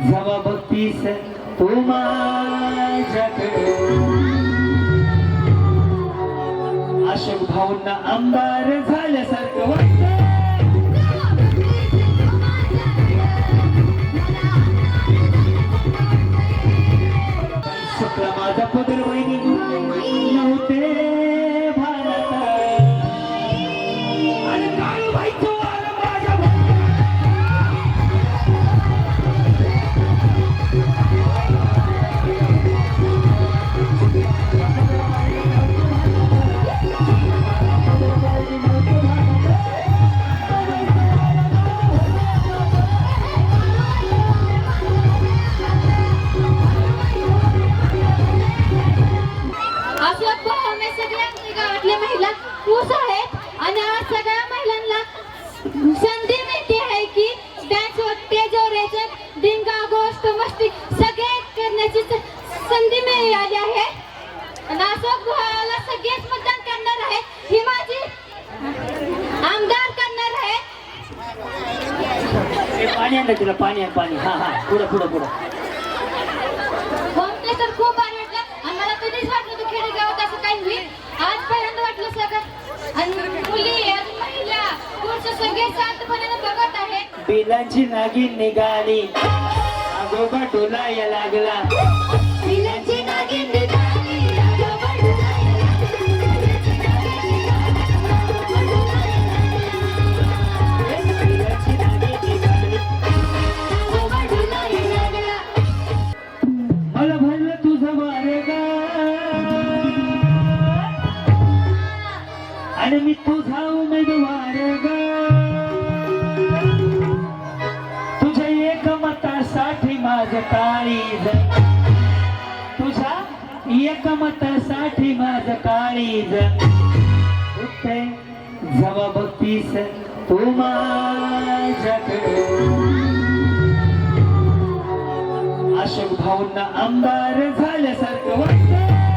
जवा बघतीस तू अशोक भाऊंना आमदार झाल्यासारखं वाटतं शुक्ला माझा पदर वहिनी नव्हते. स्टेजवर यायचं डिंगा गोष्ट मस्ती सगळे करण्याची संधी मिळाली आहे. नासोक अशोक भावाला सगळेच मतदान करणार आहे. ही माझी आमदार करणार आहे. पाणी आणलं तिला पाणी आण पाणी. हा हा. पुढं पुढं पुढं होमस्टे तर खूप भारी वाटलं आणि मला कधीच वाटलं होतं खेडेगावात असं काही होईल आज पहिल्यांदा वाटलं सगळं आणि मुली आणि महिला पुरुष सगळे शांतपणे बघत पिलांची बिलांची नागिन निघाली. आगोबा डोलाया लागला. काळीज तुझ्या एकमतासाठी माझ माझं काळीज उत्ते जवा बघतीस तू माझ्याकडे. अशोक भाऊंना आमदार झाल्यासारखं वाटतं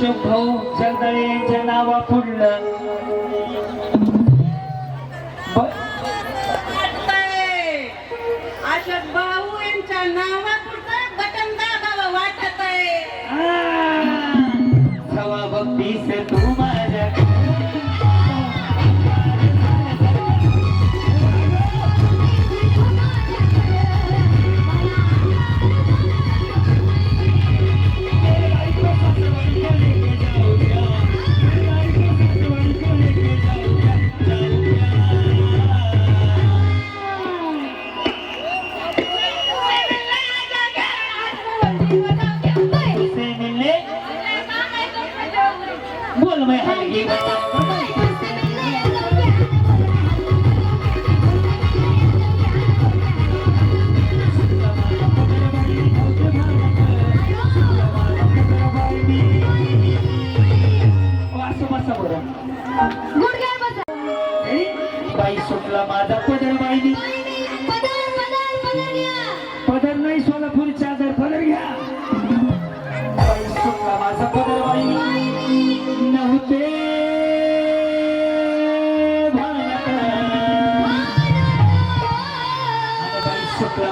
अशोक भाऊ जगदळे यांच्या नावा पुढलं. अशोक भाऊ यांच्या नावापुरतं बटन दाबावं वाटत आहे आ, जवा बघतीस तू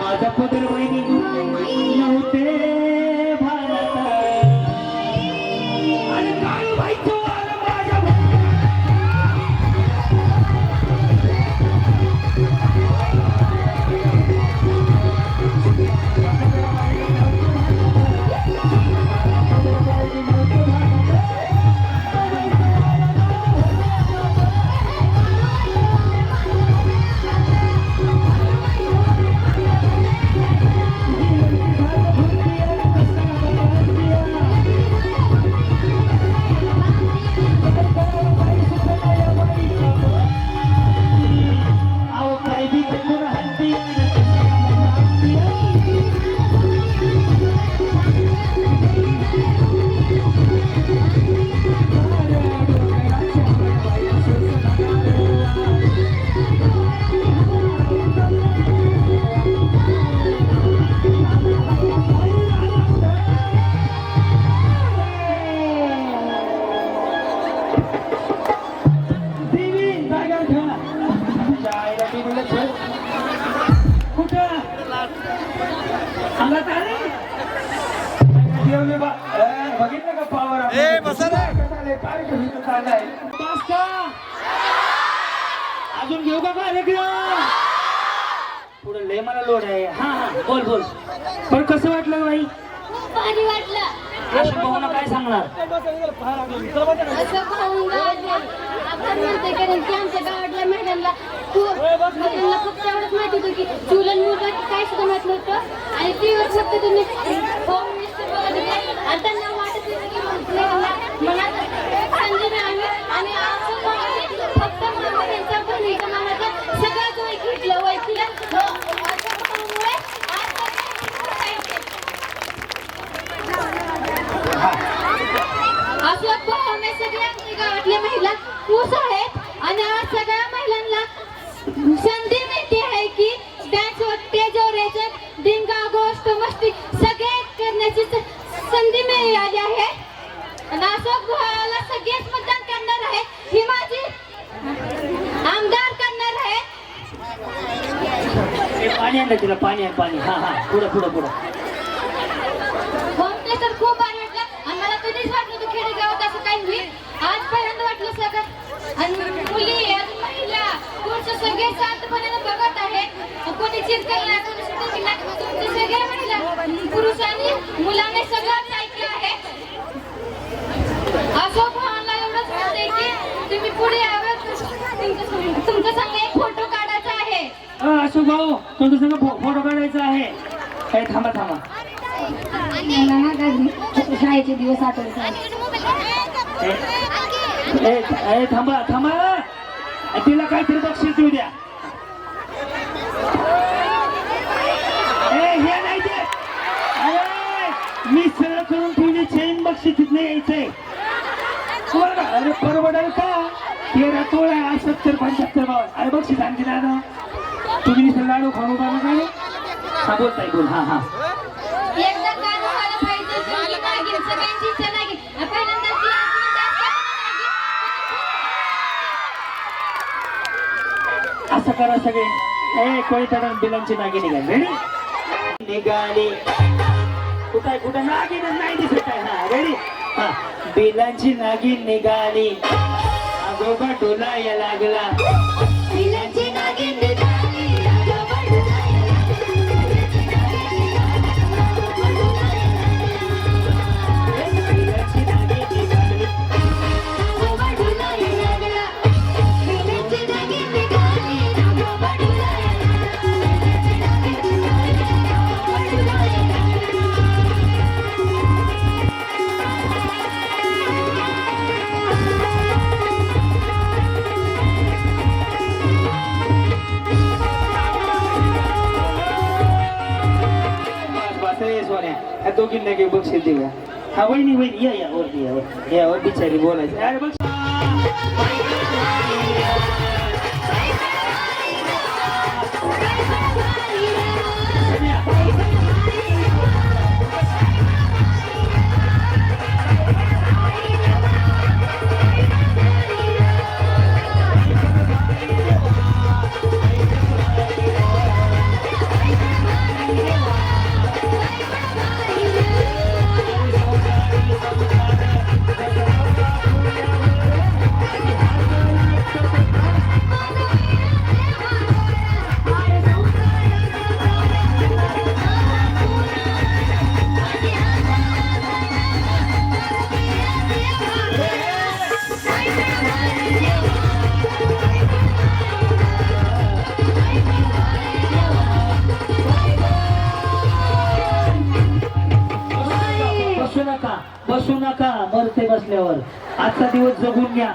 माझा पदर बाईनी नव्हते. अजून घेऊ का कार्यक्रम पुढे लय मला लोड आहे. हा हा बोल बोल. पण कसं वाटलं बाई? भारी वाटलं. अशोक भाऊना काय सांगणार? असं पाहून आपण म्हणते कारण की आमच्या गावातल्या महिलांना खूप महिलांना फक्त एवढंच माहिती होतं की चुलन मुलगा काय सुद्धा माहीत नव्हतं. आणि टीव्हीवर फक्त त्यांनी होम मिनिस्टर बघत होते आणि त्यांना वाटत होतं की महिलांना मनात संधी मिळावी आणि असं म्हणून ते फक्त मामा त्यांच्या बहिणीच्या मामाचं सगळंच वय घेतलं वय केलं हो, असं पाहूमुळे आज सगळे अशोक भाऊने सगळ्या आपल्या महिला खुश आहेत. आणि आज सगळ्या महिलांना संधी मिळते आहे की डान्स स्टेजवर यायचं डिंगा गोष्ट मस्ती सगळे करण्याची स- संधी मिळाली आहे. आणि सगळेच मतदान करणार आहे ही माझी आमदार करणार आहे पाणी आणलं तिला पाणी आहे पाणी. हा हा. पुढं पुढं पुढं होमस्टे तर खूप भारी वाटलं आणि मला कधीच वाटलं होतं खेडेगावात असं काही होईल आज पहिल्यांदा वाटलं सगळं आणि मुली आणि महिला पुरुष सगळे शांतपणे बघत आहेत. कोणी चिरकल नाही कोणी सुटकी नाही. तुमचे सगळे महिला पुरुष आणि मुलांनी सगळंच ऐकलं आहे. असं भावाला एवढंच म्हणते की तुम्ही पुढे यावं. तुमच्या तुमच्या संग एक फोटो काढायचा आहे. अशोक भाऊ तुमच्या संग फोटो काढायचा आहे. थांबा थांबा. शाळेचे दिवस आठवतात ए, थांबा थांबा. तिला काहीतरी बक्षीस देऊ द्या. हे नाही ते. अरे मी सरळ करून ठेवली चेन बक्षीस तिथनं यायचंय. अरे परवडेल का? तेरा तोळा आहे सत्तर पंच्याहत्तर बावन. अरे बक्षीस आणखी दादा तुम्ही लाडू खाऊ बाबा काय हा बोलताय बोल. हा हा एकदा कान व्हायला पाहिजे सगळी नागिन सगळ्यांची इच्छा नागिन आणि पहिल्यांदा ती आठवण त्यात नागिन. असं करा सगळे. ए कोणी तर बिलांची नागी निघाली? रेडी निघाली. कुठं कुठं? नागिन नाही दिसत आहे. ना रेडी हा बिलांची नागिन निघाली. आजोबा डोला या लागला. ह्या दोघींना काही बक्षीस देऊया हा वहिनी वहिनी या या वरती या वर या वर बिचारी बोलायची अरे बघ बसू आजचा दिवस जगून घ्या.